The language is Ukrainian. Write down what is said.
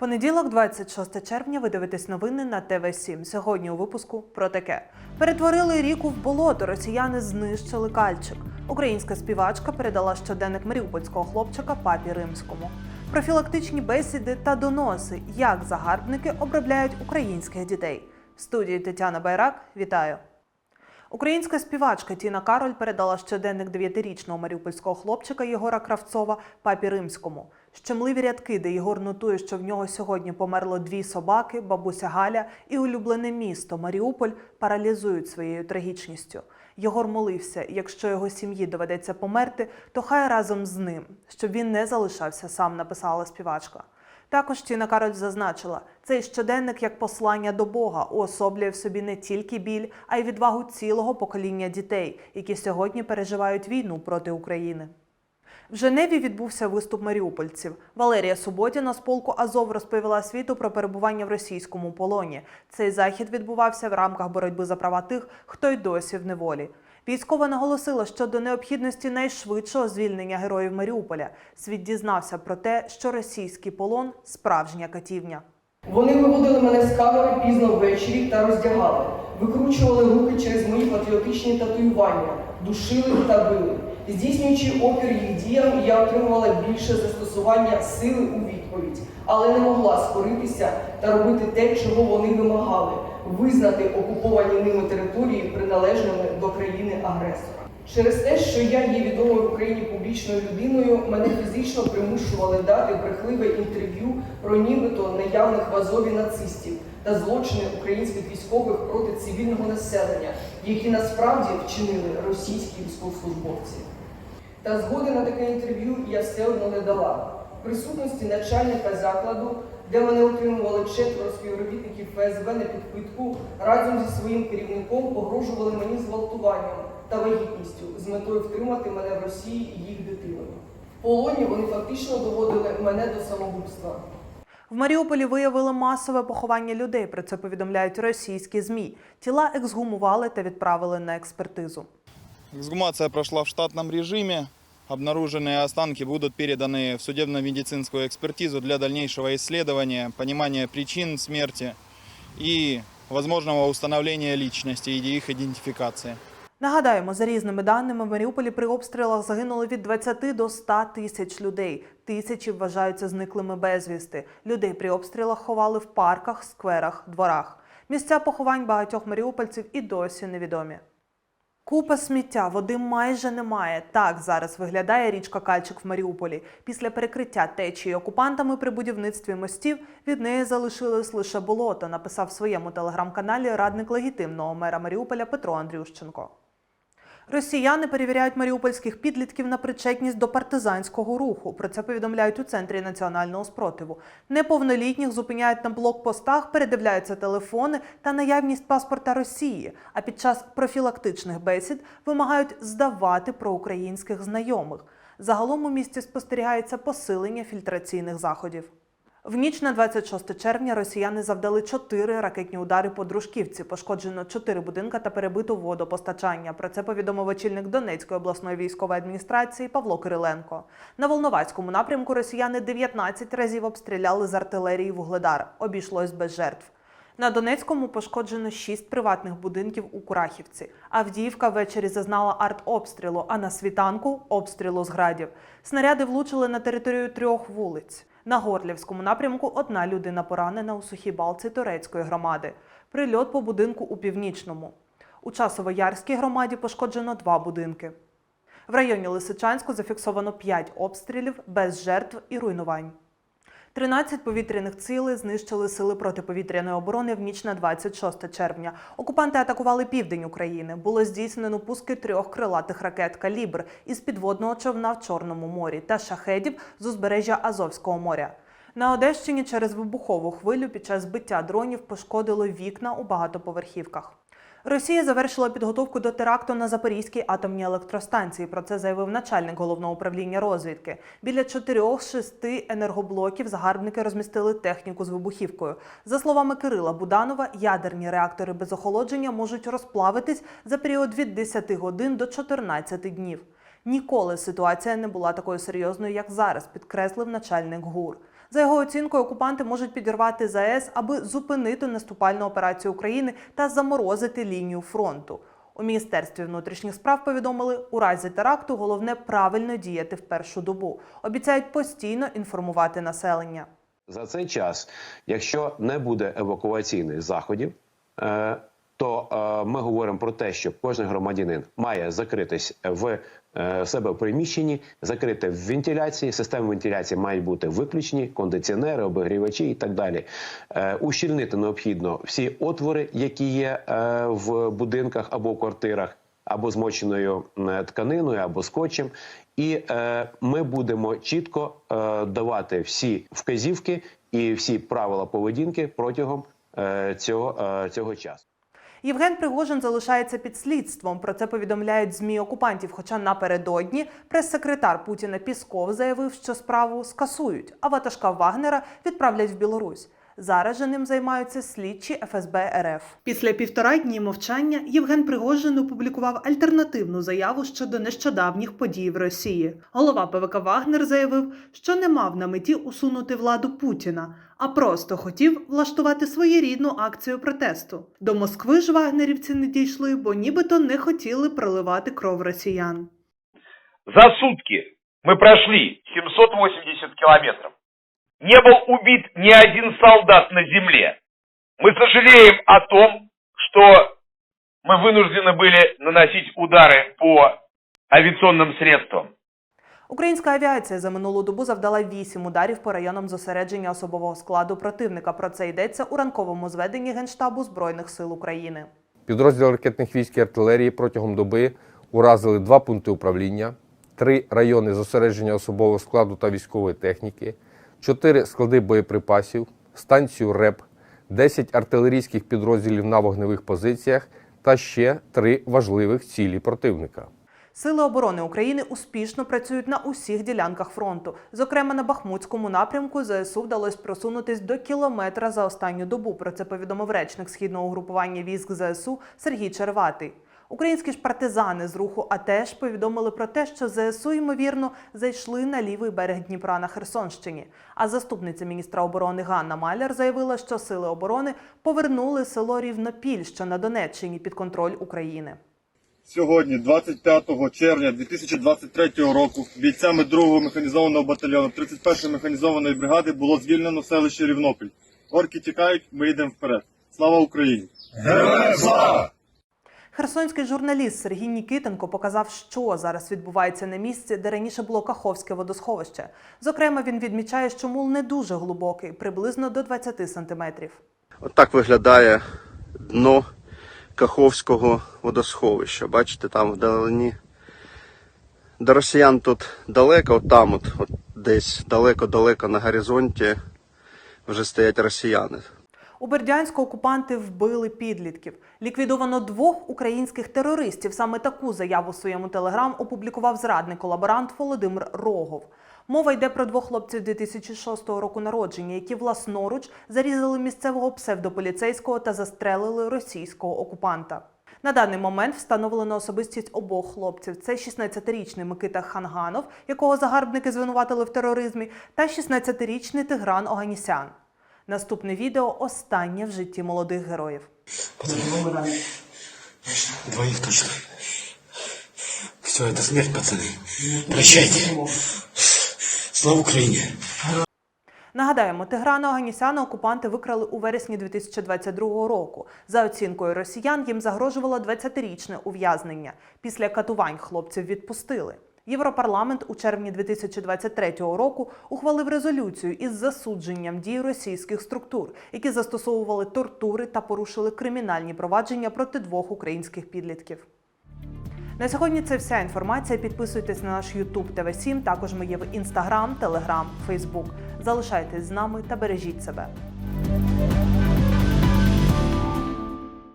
Понеділок, 26 червня, ви дивитесь новини на ТВ 7 Сьогодні у випуску про таке: перетворили ріку в болото. Росіяни знищили кальчик. Українська співачка передала щоденник маріупольського хлопчика папі римському. Профілактичні бесіди та доноси, як загарбники обробляють українських дітей. В студії Тетяна Байрак. Вітаю. Українська співачка Тіна Кароль передала щоденник 9-річного маріупольського хлопчика Єгора Кравцова папі римському. Щемливі рядки, де Єгор нотує, що в нього сьогодні померло дві собаки, бабуся Галя і улюблене місто Маріуполь паралізують своєю трагічністю. Єгор молився, якщо його сім'ї доведеться померти, то хай разом з ним, щоб він не залишався сам, написала співачка. Також Тіна Кароль зазначила, цей щоденник як послання до Бога уособлює в собі не тільки біль, а й відвагу цілого покоління дітей, які сьогодні переживають війну проти України. В Женеві відбувся виступ маріупольців. Валерія Суботіна з полку Азов розповіла світу про перебування в російському полоні. Цей захід відбувався в рамках боротьби за права тих, хто й досі в неволі. Військова наголосила щодо необхідності найшвидшого звільнення героїв Маріуполя. Світ дізнався про те, що російський полон справжня катівня. Вони виводили мене з камери пізно ввечері та роздягали, викручували руки через мої патріотичні татуювання, душили та били. Здійснюючи опір їх діям, я отримувала більше застосування сили у відповідь, але не могла скоритися та робити те, чого вони вимагали визнати окуповані ними території приналежними до країни-агресора. Через те, що я є відомою в Україні публічною людиною, мене фізично примушували дати брехливе інтерв'ю про нібито наявних в Азові нацистів та злочини українських військових проти цивільного населення, які насправді вчинили російські військовослужбовці. Та згоди на таке інтерв'ю я все одно не дала. В присутності начальника закладу, де мене отримували четверо співробітників ФСБ на підпитку, разом зі своїм керівником погрожували мені зґвалтуванням та вагітністю з метою втримати мене в Росії і їх дитиною. В полоні вони фактично доводили мене до самогубства. В Маріуполі виявили масове поховання людей. Про це повідомляють російські змі. Тіла ексгумували та відправили на експертизу. Эксгумация прошла в штатном режиме. Обнаруженные останки будут переданы в судебно-медицинскую экспертизу для дальнейшего исследования, понимания причин смерти и возможного установления личности и их идентификации. Нагадаємо, за різними даними, в Маріуполі при обстрілах загинуло від 20 до 100 тисяч людей. Тисячі вважаються зниклими безвісти. Людей при обстрілах ховали в парках, скверах, дворах. Місця поховань багатьох маріупольців і досі невідомі. Купа сміття, води майже немає. Так зараз виглядає річка Кальчик в Маріуполі. Після перекриття течії окупантами при будівництві мостів від неї залишилось лише болото, написав в своєму телеграм-каналі радник легітимного мера Маріуполя Петро Андрющенко. Росіяни перевіряють маріупольських підлітків на причетність до партизанського руху. Про це повідомляють у центрі національного спротиву. Неповнолітніх зупиняють на блокпостах, передивляються телефони та наявність паспорта Росії. А під час профілактичних бесід вимагають здавати проукраїнських знайомих. Загалом у місті спостерігається посилення фільтраційних заходів. В ніч на 26 червня росіяни завдали чотири ракетні удари по Дружківці. Пошкоджено чотири будинка та перебито водопостачання. Про це повідомив очільник Донецької обласної військової адміністрації Павло Кириленко. На Волновацькому напрямку росіяни 19 разів обстріляли з артилерії вугледар. Обійшлось без жертв. На Донецькому пошкоджено шість приватних будинків у Курахівці. Авдіївка ввечері зазнала артобстрілу, а на світанку обстрілу з градів. Снаряди влучили на територію трьох вулиць. На Горлівському напрямку одна людина поранена у сухій балці турецької громади. Прильот по будинку у північному. У Часово-Ярській громаді пошкоджено два будинки. В районі Лисичанську зафіксовано 5 обстрілів без жертв і руйнувань. 13 повітряних цілей знищили сили протиповітряної оборони в ніч на 26 червня. Окупанти атакували південь України. Було здійснено пуски трьох крилатих ракет «Калібр» із підводного човна в Чорному морі та шахедів з узбережжя Азовського моря. На Одещині через вибухову хвилю під час збиття дронів пошкодило вікна у багатоповерхівках. Росія завершила підготовку до теракту на Запорізькій атомній електростанції. Про це заявив начальник головного управління розвідки. Біля чотирьох шести енергоблоків загарбники розмістили техніку з вибухівкою. За словами Кирила Буданова, ядерні реактори без охолодження можуть розплавитись за період від 10 годин до 14 днів. Ніколи ситуація не була такою серйозною, як зараз, підкреслив начальник ГУР. За його оцінкою, окупанти можуть підірвати ЗАЕС, аби зупинити наступальну операцію України та заморозити лінію фронту. У міністерстві внутрішніх справ повідомили, у разі теракту головне правильно діяти в першу добу. Обіцяють постійно інформувати населення. За цей час, якщо не буде евакуаційних заходів, е, то е, ми говоримо про те, що кожен громадянин має закритись в е, себе в приміщенні, закрити в вентиляції. Системи вентиляції мають бути виключені, кондиціонери, обігрівачі і так далі. Е, Ущільнити необхідно всі отвори, які є е, в будинках або квартирах або змоченою е, тканиною, або скотчем. І е, ми будемо чітко е, давати всі вказівки і всі правила поведінки протягом е, цього, е, цього часу. Євген Пригожин залишається під слідством. Про це повідомляють змі окупантів. Хоча напередодні прес-секретар Путіна Пісков заявив, що справу скасують, а ватажка Вагнера відправлять в Білорусь. Зараз же ним займаються слідчі ФСБ РФ. Після півтора дні мовчання Євген Пригожин опублікував альтернативну заяву щодо нещодавніх подій в Росії. Голова ПВК Вагнер заявив, що не мав на меті усунути владу Путіна, а просто хотів влаштувати своєрідну акцію протесту. До Москви ж вагнерівці не дійшли, бо нібито не хотіли проливати кров росіян. За сутки мы прошли 780 километров Не был убит ни один солдат на земле. Мы сожалеем о том, что мы вынуждены были наносить удары по авиационным средствам. Українська авіація за минулу добу завдала вісім ударів по районам зосередження особового складу противника. Про це йдеться у ранковому зведенні Генштабу Збройних сил України. Підрозділи ракетних військ і артилерії протягом доби уразили два пункти управління, три райони зосередження особового складу та військової техніки, чотири склади боєприпасів, станцію РЕП, 10 артилерійських підрозділів на вогневих позиціях та ще три важливих цілі противника. Сили оборони України успішно працюють на усіх ділянках фронту. Зокрема, на Бахмутському напрямку ЗСУ вдалося просунутись до кілометра за останню добу. Про це повідомив речник східного угрупування військ ЗСУ Сергій Черватий. Українські ж партизани з руху АТЕШ повідомили про те, що ЗСУ, ймовірно, зайшли на лівий берег Дніпра на Херсонщині. А заступниця міністра оборони Ганна Маляр заявила, що сили оборони повернули село Рівнопіль, що на Донеччині під контроль України. Сьогодні, 25 червня 2023 року, бійцями 2-го механізованого батальйону 31-ї механізованої бригади було звільнено селище Рівнопіль. Орки тікають, ми йдемо вперед. Слава Україні! Херсонський журналіст Сергій Нікітенко показав, що зараз відбувається на місці, де раніше було Каховське водосховище. Зокрема, він відмічає, що мул не дуже глибокий, приблизно до 20 сантиметрів. От так виглядає дно Каховського водосховища. Бачите, там вдалині. До росіян тут далеко, от там, от, от десь далеко-далеко на горизонті вже стоять росіяни. У Бердянську окупанти вбили підлітків. Ліквідовано двох українських терористів. Саме таку заяву в своєму телеграм опублікував зрадний колаборант Володимир Рогов. Мова йде про двох хлопців 2006 року народження, які власноруч зарізали місцевого псевдополіцейського та застрелили російського окупанта. На даний момент встановлено особистість обох хлопців. Це 16-річний Микита Ханганов, якого загарбники звинуватили в тероризмі, та 16-річний Тигран Оганісян. Наступне відео останнє в житті молодих героїв. Двоих точно. Все, это смерть, пацаны. Прощайте. Слава Украине. Нагадаємо, Тиграна Оганісяна окупанти викрали у вересні 2022 року. За оцінкою росіян, їм загрожувало 20-річне ув'язнення. Після катувань хлопців відпустили. Європарламент у червні 2023 року ухвалив резолюцію із засудженням дій російських структур, які застосовували тортури та порушили кримінальні провадження проти двох українських підлітків. На сьогодні це вся інформація. Підписуйтесь на наш YouTube tv 7 Також ми є в Instagram, Telegram, Facebook. Залишайтесь з нами та бережіть себе.